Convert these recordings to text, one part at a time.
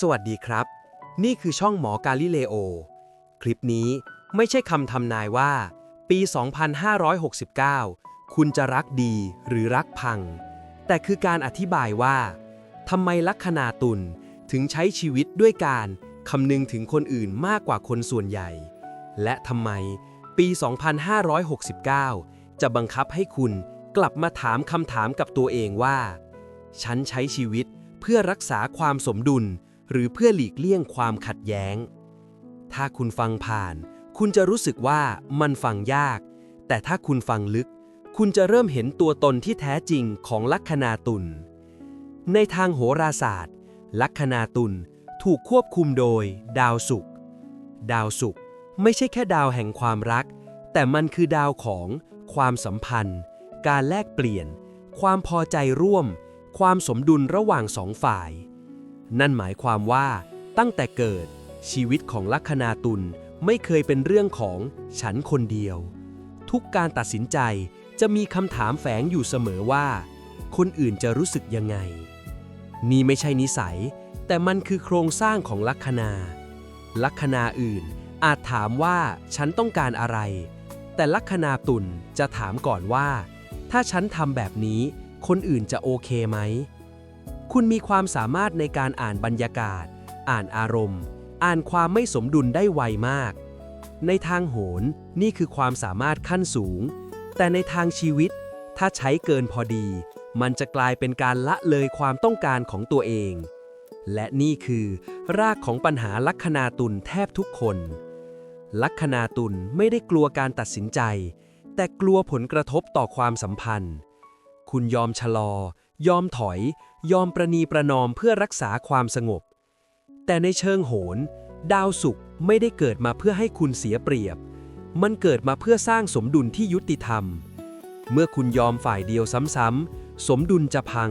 สวัสดีครับ นี่คือช่องหมอกาลิเลโอ คลิปนี้ไม่ใช่คำทำนายว่า ปี 2569 คุณจะรักดีหรือรักพัง แต่คือการอธิบายว่าทำไมลัคนาตุลถึงใช้ชีวิตด้วยการคำนึงถึงคนอื่นมากกว่าคนส่วนใหญ่ และทำไมปี 2569 จะบังคับให้คุณกลับมาถามคำถามกับตัวเองว่า ฉันใช้ชีวิตเพื่อรักษาความสมดุล หรือเพื่อหลีกเลี่ยงความขัดแย้ง ถ้าคุณฟังผ่าน คุณจะรู้สึกว่ามันฟังยาก แต่ถ้าคุณฟังลึก คุณจะเริ่มเห็นตัวตนที่แท้จริงของลัคนาตุลในทางโหราศาสตร์ ลัคนาตุลถูกควบคุมโดย ดาวศุกร์ดาวศุกร์ไม่ใช่แค่ดาวแห่งความรัก แต่มันคือดาวของความสัมพันธ์ การแลกเปลี่ยน ความพอใจร่วม ความสมดุลระหว่างสองฝ่าย นั่นหมายความว่าตั้งแต่เกิดชีวิตของลัคนาตุลไม่เคยเป็นเรื่องของฉันคนเดียว ทุกการตัดสินใจจะมีคำถามแฝงอยู่เสมอว่า คนอื่นจะรู้สึกยังไง นี่ไม่ใช่นิสัย แต่มันคือโครงสร้างของลัคนา ลัคนาอื่นอาจถามว่าฉันต้องการอะไร แต่ลัคนาตุลจะถามก่อนว่า ถ้าฉันทำแบบนี้ คนอื่นจะโอเคไหม คุณมีความสามารถในการอ่านบรรยากาศ อ่านอารมณ์ อ่านความไม่สมดุลได้ไวมาก ในทางโหรนี่คือความสามารถขั้นสูง แต่ในทางชีวิต ถ้าใช้เกินพอดี มันจะกลายเป็นการละเลยความต้องการของตัวเอง และนี่คือ รากของปัญหาลัคนาตุลแทบทุกคน ลัคนาตุลไม่ได้กลัวการตัดสินใจ แต่กลัวผลกระทบต่อความสัมพันธ์ คุณยอมชะลอ ยอมถอย ยอมประนีประนอมเพื่อรักษาความสงบ แต่ในเชิงโหรดาวศุกร์ไม่ได้เกิดมาเพื่อให้คุณเสียเปรียบ มันเกิดมาเพื่อสร้างสมดุลที่ยุติธรรม เมื่อคุณยอมฝ่ายเดียวซ้ำๆ สมดุลจะพัง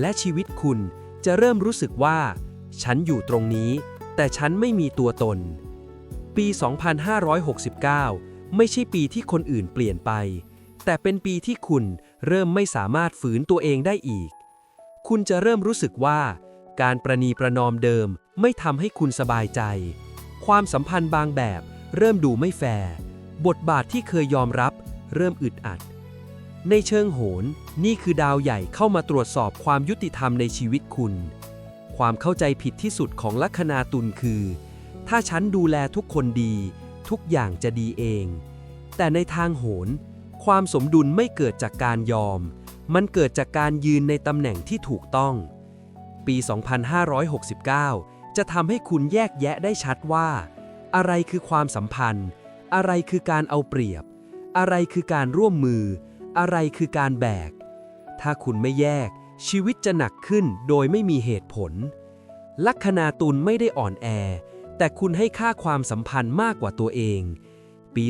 และชีวิตคุณจะเริ่มรู้สึกว่า ฉันอยู่ตรงนี้ แต่ฉันไม่มีตัวตน ปี 2569 ไม่ใช่ปีที่คนอื่นเปลี่ยนไป แต่เป็นปีที่คุณเริ่มไม่สามารถฝืนตัวเองได้อีก คุณจะเริ่มรู้สึกว่า การประนีประนอมเดิมไม่ทำให้คุณสบายใจ ความสัมพันธ์บางแบบเริ่มดูไม่แฟร์บทบาทที่เคยยอมรับ เริ่มอึดอัด ในเชิงโหรนี่คือดาวใหญ่เข้ามาตรวจสอบความยุติธรรมในชีวิตคุณ ความเข้าใจผิดที่สุดของลัคนาตุลคือ ถ้าฉันดูแลทุกคนดี ทุกอย่างจะดีเอง แต่ในทางโหร ความสมดุลไม่เกิดจากการยอม มันเกิดจากการยืนในตำแหน่งที่ถูกต้อง ปี 2569 จะทำให้คุณแยกแยะได้ชัดว่า อะไรคือความสัมพันธ์ อะไรคือการเอาเปรียบ อะไรคือการร่วมมือ อะไรคือการแบก ถ้าคุณไม่แยก ชีวิตจะหนักขึ้นโดยไม่มีเหตุผล ลัคนาตุลไม่ได้อ่อนแอ แต่คุณให้ค่าความสัมพันธ์มากกว่าตัวเอง ปี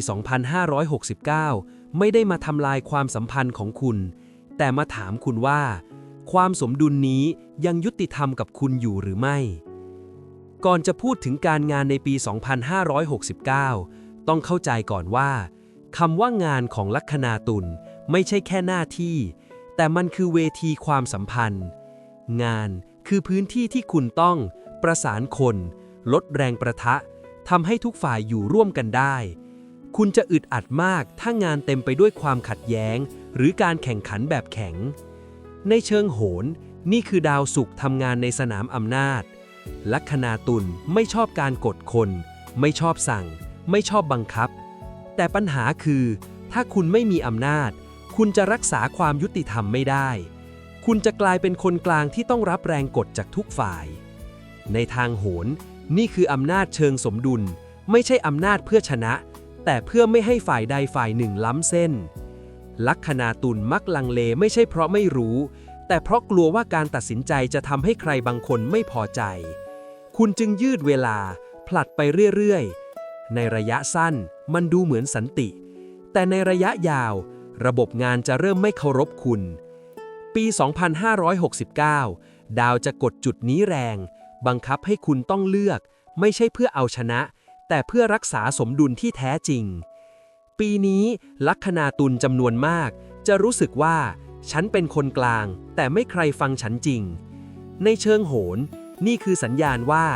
2569 ไม่ได้มาทำลายความสัมพันธ์ของคุณ แต่มาถามคุณว่า ความสมดุลนี้ยังยุติธรรมกับคุณอยู่หรือไม่ ก่อนจะพูดถึงการงานในปี 2569 ต้องเข้าใจก่อนว่าคำว่างานของลัคนาตุลไม่ใช่แค่หน้าที่ แต่มันคือเวทีความสัมพันธ์ งานคือพื้นที่ที่คุณต้อง ประสานคน ลดแรงประทะทำให้ทุกฝ่ายอยู่ร่วมกันได้ คุณจะอึดอัดมากถ้างานเต็มไปด้วยความขัดแย้ง หรือการแข่งขันแบบแข็ง ในเชิงโหรนี่คือดาวศุกร์ทำงานในสนามอำนาจ ลัคนาตุลไม่ชอบการกดคน ไม่ชอบสั่ง ไม่ชอบบังคับ แต่ปัญหาคือ ถ้าคุณไม่มีอำนาจ คุณจะรักษาความยุติธรรมไม่ได้ คุณจะกลายเป็นคนกลางที่ต้องรับแรงกดจากทุกฝ่าย ในทางโหรนี่คืออำนาจเชิงสมดุล ไม่ใช่อำนาจเพื่อชนะ แต่เพื่อไม่ให้ฝ่ายใดฝ่ายหนึ่งล้ำเส้น ลัคนาตุลมักลังเลไม่ใช่เพราะไม่รู้ แต่เพราะกลัวว่าการตัดสินใจจะทำให้ใครบางคนไม่พอใจ คุณจึงยืดเวลา ผลัดไปเรื่อยๆ ในระยะสั้นมันดูเหมือนสันติ แต่ในระยะยาว ระบบงานจะเริ่มไม่เคารพคุณ ปี 2569 ดาวจะกดจุดนี้แรง บังคับให้คุณต้องเลือก ไม่ใช่เพื่อเอาชนะ แต่เพื่อรักษาสมดุลที่แท้จริง ปีนี้ลัคนาตุลจำนวนมาก จะรู้สึกว่า ฉันเป็นคนกลาง แต่ไม่ใครฟังฉันจริง ในเชิงโหรนี่คือสัญญาณว่า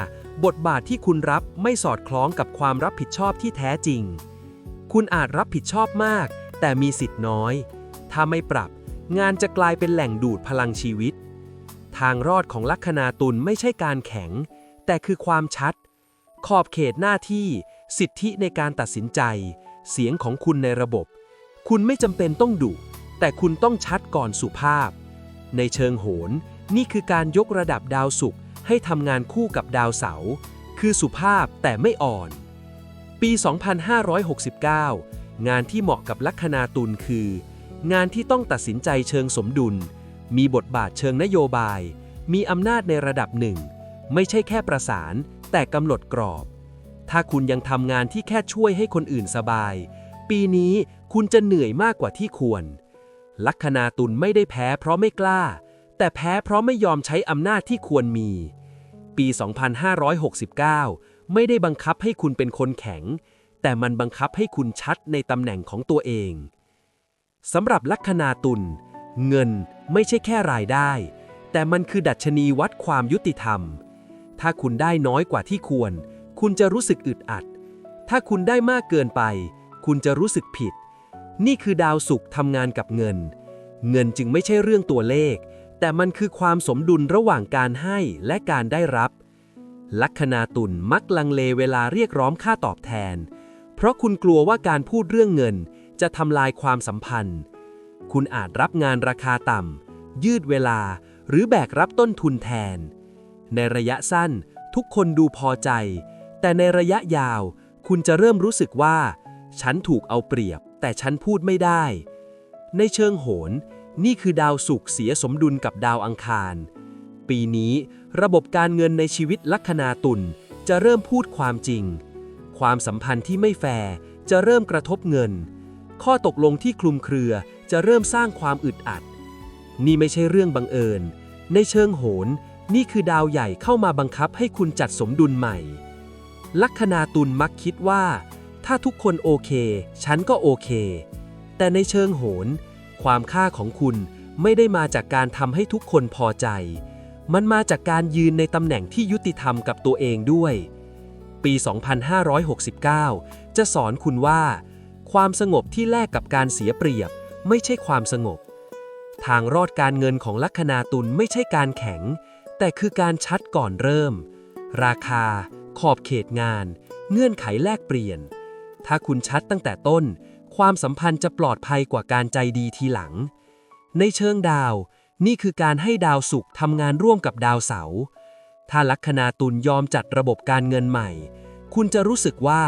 บทบาทที่คุณรับไม่สอดคล้องกับความรับผิดชอบที่แท้จริง คุณอาจรับผิดชอบมาก แต่มีสิทธิ์น้อย ถ้าไม่ปรับ งานจะกลายเป็นแหล่งดูดพลังชีวิต ทางรอดของลัคนาตุลไม่ใช่การแข็ง แต่คือความชัด ขอบเขตหน้าที่ สิทธิในการตัดสินใจ เสียงของคุณในระบบ คุณไม่จำเป็นต้องดุ แต่คุณต้องชัดก่อนสุภาพ ในเชิงโหรนี่คือการยกระดับดาวศุกร์ให้ทำงานคู่กับดาวเสาร์ คือสุภาพแต่ไม่อ่อน ปี 2569 งานที่เหมาะกับลัคนาตุลคือ งานที่ต้องตัดสินใจเชิงสมดุล มีบทบาทเชิงนโยบาย มีอำนาจในระดับหนึ่ง ไม่ใช่แค่ประสาน แต่กำหนดกรอบ ถ้าคุณยังทำงานที่แค่ช่วยให้คนอื่นสบาย ปีนี้คุณจะเหนื่อยมากกว่าที่ควร ลัคนาตุลไม่ได้แพ้เพราะไม่กล้า แต่แพ้เพราะไม่ยอมใช้อำนาจที่ควรมี ปี 2569 ไม่ได้บังคับให้คุณเป็นคนแข็ง แต่มันบังคับให้คุณชัดในตำแหน่งของตัวเองสำหรับลัคนาตุลเงินไม่ใช่แค่รายได้ แต่มันคือดัชนีวัดความยุติธรรม ถ้าคุณได้น้อยกว่าที่ควร คุณจะรู้สึกอึดอัด ถ้าคุณได้มากเกินไป คุณจะรู้สึกผิด นี่คือดาวศุกร์ทำงานกับเงิน เงินจึงไม่ใช่เรื่องตัวเลข แต่มันคือความสมดุลระหว่างการให้และการได้รับ ลัคนาตุลมักลังเลเวลาเรียกร้องค่าตอบแทน เพราะคุณกลัวว่าการพูดเรื่องเงินจะทำลายความสัมพันธ์ คุณอาจรับงานราคาต่ำยืดเวลาหรือแบกรับต้นทุนแทน ในระยะสั้น ทุกคนดูพอใจ แต่ในระยะยาว คุณจะเริ่มรู้สึกว่า ฉันถูกเอาเปรียบ แต่ฉันพูดไม่ได้ ในเชิงโหรนี่คือดาวศุกเสียสมดุลกับดาวอังคาร ปีนี้ระบบการเงินในชีวิตลัคนาตุลจะเริ่มพูดความจริง ความสัมพันธ์ที่ไม่แฟร์จะเริ่มกระทบเงิน ข้อตกลงที่คลุมเครือจะเริ่มสร้างความอึดอัด นี่ไม่ใช่เรื่องบังเอิญ ในเชิงโหร นี่คือดาวใหญ่เข้ามาบังคับให้คุณจัดสมดุลใหม่ ลัคนาตุลมักคิดว่า ถ้าทุกคนโอเค ฉันก็โอเค แต่ในเชิงโหรความค่าของคุณไม่ได้มาจากการทำให้ทุกคนพอใจ มันมาจากการยืนในตำแหน่งที่ยุติธรรมกับตัวเองด้วย ปี 2569 จะสอนคุณว่า ความสงบที่แลกกับการเสียเปรียบ ไม่ใช่ความสงบ ทางรอดการเงินของลัคนาตุลไม่ใช่การแข็ง แต่คือการชัดก่อนเริ่ม ราคา ขอบเขตงาน เงื่อนไขแลกเปลี่ยน ถ้าคุณชัดตั้งแต่ต้น ความสัมพันธ์จะปลอดภัยกว่าการใจดีทีหลัง ในเชิงดาว นี่คือการให้ดาวศุกร์ทำงานร่วมกับดาวเสาร์ถ้าลัคนาตุลยอมจัดระบบการเงินใหม่ คุณจะรู้สึกว่า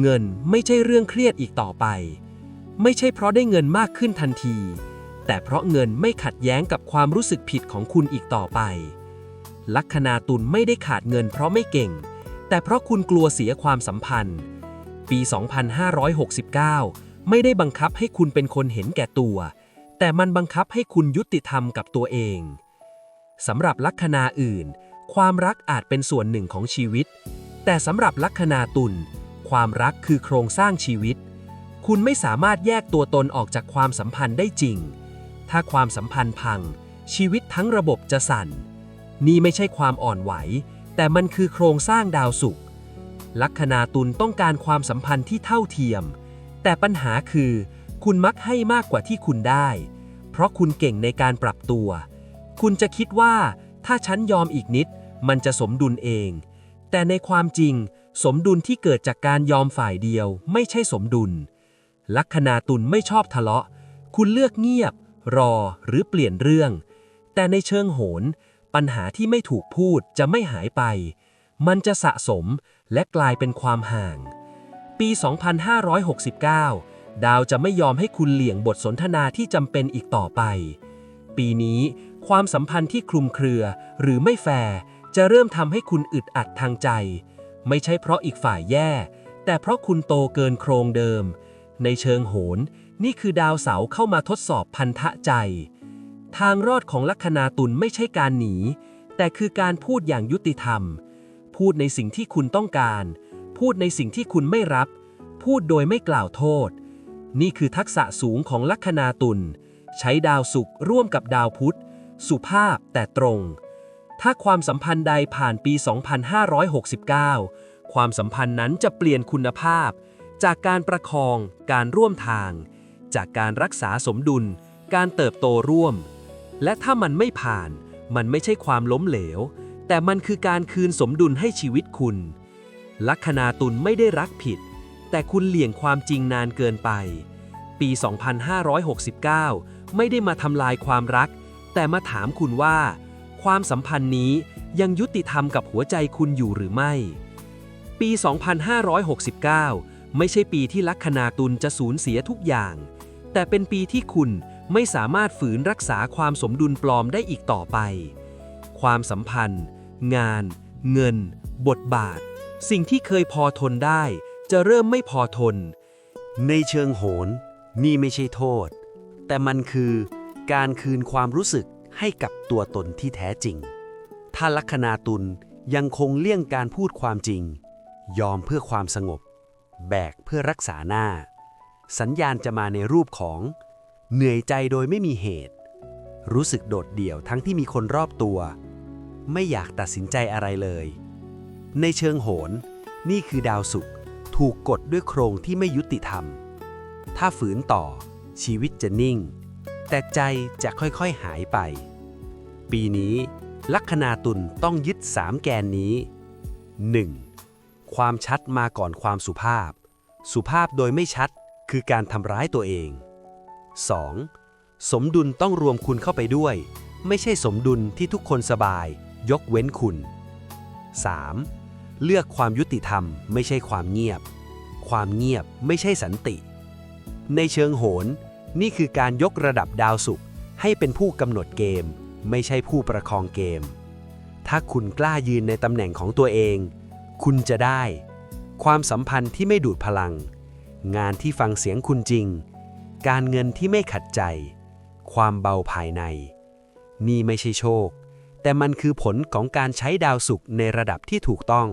เงินไม่ใช่เรื่องเครียดอีกต่อไป ไม่ใช่เพราะได้เงินมากขึ้นทันที แต่เพราะเงินไม่ขัดแย้งกับความรู้สึกผิดของคุณอีกต่อไป ลัคนาตุลไม่ได้ขาดเงินเพราะไม่เก่ง แต่เพราะคุณกลัวเสียความสัมพันธ์ ปี 2569 ไม่ได้บังคับให้คุณเป็นคนเห็นแก่ตัว แต่มันบังคับให้คุณยุติธรรมกับตัวเองสำหรับลัคนาอื่น ความรักอาจเป็นส่วนหนึ่งของชีวิต แต่สำหรับลัคนาตุลความรักคือโครงสร้างชีวิต คุณไม่สามารถแยกตัวตนออกจากความสัมพันธ์ได้จริง ถ้าความสัมพันธ์พัง ชีวิตทั้งระบบจะสั่น นี่ไม่ใช่ความอ่อนไหว แต่มันคือโครงสร้างดาวศุกร์ลัคนาตุลต้องการความสัมพันธ์ที่เท่าเทียม แต่ปัญหาคือ คุณมักให้มากกว่าที่คุณได้ เพราะคุณเก่งในการปรับตัว คุณจะคิดว่า ถ้าฉันยอมอีกนิด มันจะสมดุลเอง แต่ในความจริง สมดุลที่เกิดจากการยอมฝ่ายเดียว ไม่ใช่สมดุล ลัคนาตุลไม่ชอบทะเลาะ คุณเลือกเงียบ รอหรือเปลี่ยนเรื่อง แต่ในเชิงโหร ปัญหาที่ไม่ถูกพูดจะไม่หายไป มันจะสะสมและกลายเป็นความห่าง ปี 2569 ดาวจะไม่ยอมให้คุณเหลี่ยงบทสนทนาที่จำเป็นอีกต่อไป ปีนี้ความสัมพันธ์ที่คลุมเครือหรือไม่แฟร์จะเริ่มทำให้คุณอึดอัดทางใจ ไม่ใช่เพราะอีกฝ่ายแย่ แต่เพราะคุณโตเกินโครงเดิม ในเชิงโหรนี่คือดาวเสาร์เข้ามาทดสอบพันธะใจ ทางรอดของลัคนาตุลไม่ใช่การหนี แต่คือการพูดอย่างยุติธรรม พูดในสิ่งที่คุณต้องการ พูดในสิ่งที่คุณไม่รับ พูดโดยไม่กล่าวโทษ นี่คือทักษะสูงของลัคนาตุลใช้ดาวศุกร์ร่วมกับดาวพุธ สุภาพแต่ตรง ถ้าความสัมพันธ์ใดผ่านปี 2569 ความสัมพันธ์นั้นจะเปลี่ยนคุณภาพ จากการประคอง การร่วมทาง จากการรักษาสมดุล การเติบโตร่วม และถ้ามันไม่ผ่าน มันไม่ใช่ความล้มเหลว แต่มันคือการคืนสมดุลให้ชีวิตคุณ ลัคนาตุลไม่ได้รักผิด แต่คุณเหลี่ยงความจริงนานเกินไป ปี 2569 ไม่ได้มาทำลายความรัก แต่มาถามคุณว่า ความสัมพันธ์นี้ยังยุติธรรมกับหัวใจคุณอยู่หรือไม่ ปี 2569 ไม่ใช่ปีที่ลัคนาตุลจะสูญเสียทุกอย่าง แต่เป็นปีที่คุณไม่สามารถฝืนรักษาความสมดุลปลอมได้อีกต่อไป ความสัมพันธ์ งาน เงิน บทบาท สิ่งที่เคยพอทนได้ จะเริ่มไม่พอทน ในเชิงโหน นี่ไม่ใช่โทษ แต่มันคือการคืนความรู้สึกให้กับตัวตนที่แท้จริง ถ้าลัคนาตุลยังคงเลี่ยงการพูดความจริง ยอมเพื่อความสงบ แบกเพื่อรักษาหน้า สัญญาณจะมาในรูปของ เหนื่อยใจโดยไม่มีเหตุ รู้สึกโดดเดี่ยวทั้งที่มีคนรอบตัว ไม่อยากตัดสินใจอะไรเลย ในเชิงโหน นี่คือดาวศุกร์ถูกกดด้วยโครงที่ไม่ยุติธรรม ถ้าฝืนต่อชีวิตจะนิ่ง แต่ใจจะค่อยๆหายไป ปีนี้ ลัคนาตุลต้องยึดสามแกนนี้ 1. ความชัดมาก่อนความสุภาพ สุภาพโดยไม่ชัด คือการทำร้ายตัวเอง 2. สมดุลต้องรวมคุณเข้าไปด้วย ไม่ใช่สมดุลที่ทุกคนสบาย ยกเว้นคุณ 3. เลือกความยุติธรรมไม่ใช่ความเงียบ ความเงียบไม่ใช่สันติ ในเชิงโหน นี่คือการยกระดับดาวศุกร์ให้เป็นผู้กำหนดเกม ไม่ใช่ผู้ประคองเกม ถ้าคุณกล้ายืนในตำแหน่งของตัวเอง คุณจะได้ ความสัมพันธ์ที่ไม่ดูดพลัง งานที่ฟังเสียงคุณจริง การเงินที่ไม่ขัดใจ ความเบาภายใน นี่ไม่ใช่โชค แต่มันคือผลของการใช้ดาวศุกร์ในระดับที่ถูกต้อง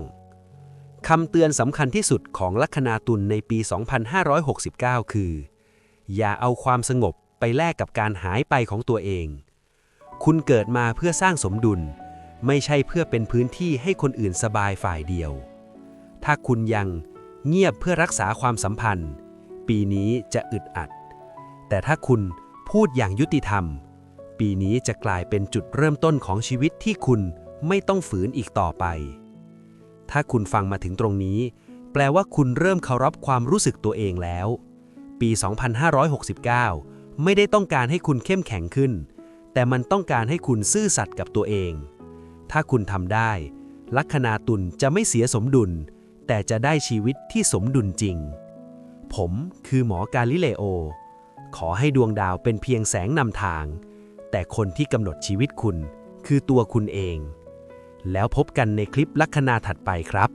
คำเตือนสำคัญที่สุดของลัคนาตุลในปี 2569 คือ อย่าเอาความสงบไปแลกกับการหายไปของตัวเอง คุณเกิดมาเพื่อสร้างสมดุล ไม่ใช่เพื่อเป็นพื้นที่ให้คนอื่นสบายฝ่ายเดียว ถ้าคุณยัง เงียบเพื่อรักษาความสัมพันธ์ ปีนี้จะอึดอัด แต่ถ้าคุณพูดอย่างยุติธรรม ปีนี้จะกลายเป็นจุดเริ่มต้นของชีวิตที่คุณไม่ต้องฝืนอีกต่อไป ถ้าคุณฟังมาถึงตรงนี้ แปลว่าคุณเริ่มเคารพความรู้สึกตัวเองแล้ว ปี 2569 ไม่ได้ต้องการให้คุณเข้มแข็งขึ้น แต่มันต้องการให้คุณซื่อสัตย์กับตัวเอง ถ้าคุณทำได้ ลัคนาตุลจะไม่เสียสมดุล แต่จะได้ชีวิตที่สมดุลจริง ผมคือหมอกาลิเลโอ ขอให้ดวงดาวเป็นเพียงแสงนำทาง แต่คนที่กำหนดชีวิตคุณคือตัวคุณเอง แล้วพบกันในคลิปลัคนาถัดไปครับ